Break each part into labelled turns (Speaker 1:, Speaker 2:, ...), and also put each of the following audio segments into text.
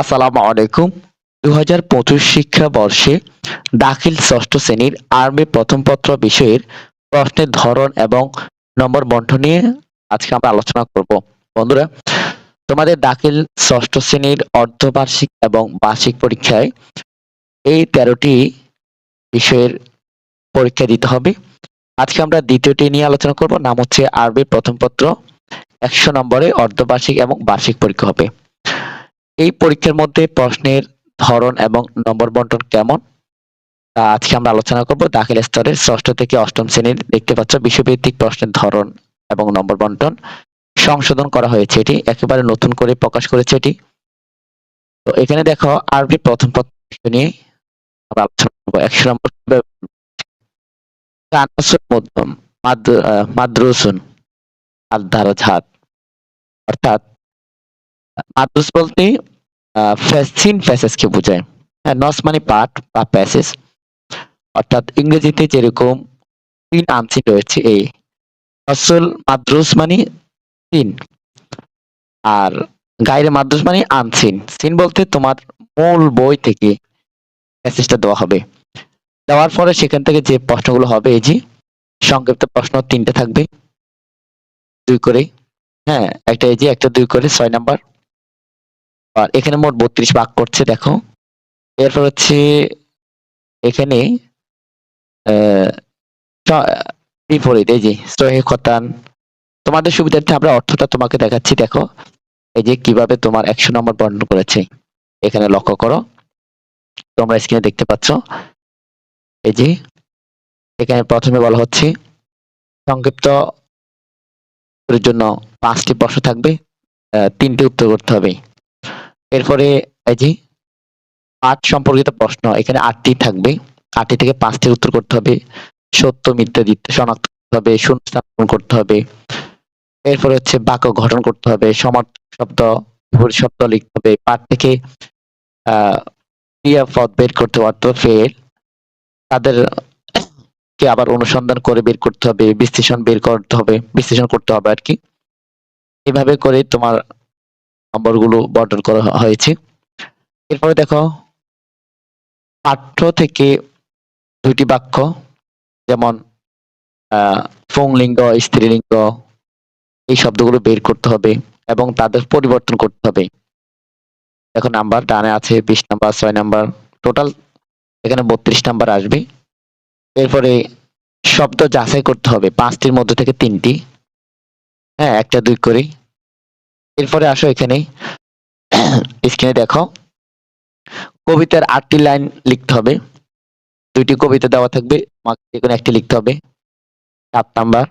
Speaker 1: আসসালামু আলাইকুম। দু হাজার পঁচিশ শিক্ষাবর্ষে দাখিল ষষ্ঠ শ্রেণির আরবি প্রথম পত্র বিষয়ের প্রশ্নের ধরন এবং নম্বর বন্টন নিয়ে আজকে আমরা আলোচনা করব। বন্ধুরা, তোমাদের দাখিল ষষ্ঠ শ্রেণির অর্ধবার্ষিক এবং বার্ষিক পরীক্ষায় এই তেরোটি বিষয়ের পরীক্ষা দিতে হবে। আজকে আমরা দ্বিতীয়টি নিয়ে আলোচনা করব, নাম হচ্ছে আরবি প্রথম পত্র। একশো নম্বরে অর্ধবার্ষিক এবং বার্ষিক পরীক্ষা হবে। এই পরীক্ষার মধ্যে প্রশ্নের ধরন এবং নম্বর বন্টন কেমন? তা আজকে আমরা আলোচনা করব দাখিল স্তরের ষষ্ঠ থেকে অষ্টম শ্রেণির দেখতে পাচ্ছ বিশ্বভিত্তিক প্রশ্নের ধরন এবং নম্বর বন্টন। সংশোধন করা হয়েছে এটি, একেবারে নতুন করে প্রকাশ করেছে এটি। তো এখানে দেখো আরবি প্রথম বিষয় নিয়ে আমরা আলোচনা করব। একশো নম্বর মধ্যম মাদ্রুসুন আর দারজাত অর্থাৎ, মাদ্রুস বলতে ফ্যাসিন প্যাসেজকে বোঝায়। হ্যাঁ নস মানে পাঠ বা প্যাসেজ অর্থাৎ ইংরেজিতে যেরকম তিন আনসিন রয়েছে, এই আসল মাদ্রুস মানে তিন আর গাইরে মাদ্রুস মানে আনসিন সিন বলতে তোমার মূল বই থেকে প্যাসেজটা দেওয়া হবে। দেওয়ার পরে সেখান থেকে যে প্রশ্নগুলো হবে, এই যে সংক্ষিপ্ত প্রশ্ন তিনটে থাকবে। দুই করে। হ্যাঁ একটা এই যে, একটা দুই করে, ছয় নাম্বার। আর এখানে মোট বত্রিশ ভাগ করছে, দেখো। এরপর হচ্ছে এখানে বিপরীত, এই যে সহে খতান। তোমাদের সুবিধার্থে আমরা অর্থটা তোমাকে দেখাচ্ছি, দেখো। এই যে কীভাবে তোমার একশো নম্বর বর্ণন করেছে, এখানে লক্ষ্য করো। তোমরা স্ক্রিনে দেখতে পাচ্ছ। এই যে, এখানে প্রথমে বলা হচ্ছে, সংক্ষিপ্ত জন্য পাঁচটি প্রশ্ন থাকবে তিনটে উত্তর করতে হবে। এরপরে, এই যে পাঠ সম্পর্কিত প্রশ্ন, এখানে আটটি থাকবে। আটটি থেকে পাঁচটি উত্তর করতে হবে। সত্য, মিথ্যা দিতে শনাক্ত করতে হবে শূন্যস্থাপন করতে হবে। এরপরে হচ্ছে বাক্য গঠন করতে হবে, সমর্থক শব্দ শব্দ লিখতে হবে। পাঠ থেকে ক্রিয়াপদ বের করতে হবে ফেল তাদের কে আবার অনুসন্ধান করে বের করতে হবে, বিশ্লেষণ বের করতে হবে, বিশ্লেষণ করতে হবে আর কি। এভাবে করে তোমার নম্বরগুলো বন্টন করা হয়েছে। এরপরে দেখো, পাঠ্য থেকে দুইটি বাক্য, যেমন পুংলিঙ্গ স্ত্রীলিঙ্গ, এই শব্দগুলো বের করতে হবে এবং তাদের পরিবর্তন করতে হবে। দেখো, নাম্বার ডানে আছে বিশ নাম্বার, ছয় নাম্বার, টোটাল এখানে বত্রিশ নাম্বার আসবে। এরপরে শব্দ যাচাই করতে হবে, পাঁচটির মধ্যে থেকে তিনটি। হ্যাঁ একটা, দুই করে। এরপরে আসো এখানে। স্ক্রিনে দেখো। কবিতার আটটি লাইন লিখতে হবে। দুইটি কবিতা দেওয়া থাকবে তোমাকে যে কোনো একটি লিখতে হবে। সাত নাম্বার।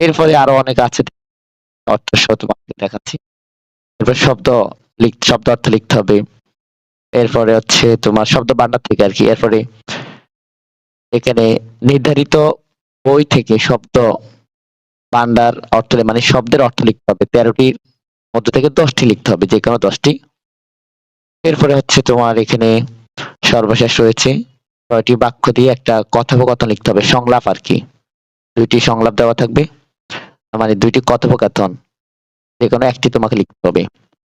Speaker 1: এরপরে আরও অনেক আছে। অর্থ তোমাকে দেখাচ্ছি। এরপর শব্দ শব্দ অর্থ লিখতে হবে। এরপরে হচ্ছে তোমার শব্দ ভান্ডার থেকে আর কি। এরপরে এখানে নির্ধারিত বই থেকে শব্দ ভান্ডার অর্থ মানে শব্দের অর্থ লিখতে হবে। তেরোটির মধ্যে থেকে দশটি লিখতে হবে, যে কোনো দশটি। এরপরে হচ্ছে তোমার এখানে সর্বশেষ রয়েছে ছয়টি বাক্য দিয়ে একটা কথোপকথন লিখতে হবে, সংলাপ আর কি। দুইটি সংলাপ দেওয়া থাকবে মানে দুইটি কথোপকথন, যে কোনো একটি তোমাকে লিখতে হবে।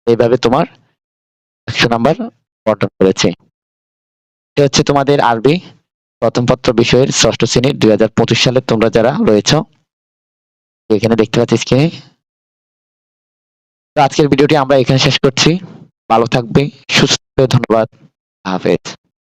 Speaker 1: এইভাবে তোমার একশো নাম্বার বন্টন করেছে এটা হচ্ছে তোমাদের আরবি প্রথম পত্র বিষয়ের ষষ্ঠ শ্রেণির দুই হাজার পঁচিশ সালে তোমরা যারা রয়েছ, এখানে দেখতে পাচ্ছি স্ক্রিনে আজকের ভিডিওটি আমরা এখানে শেষ করছি। ভালো থাকবে সুস্থ ধন্যবাদ। হাফেজ।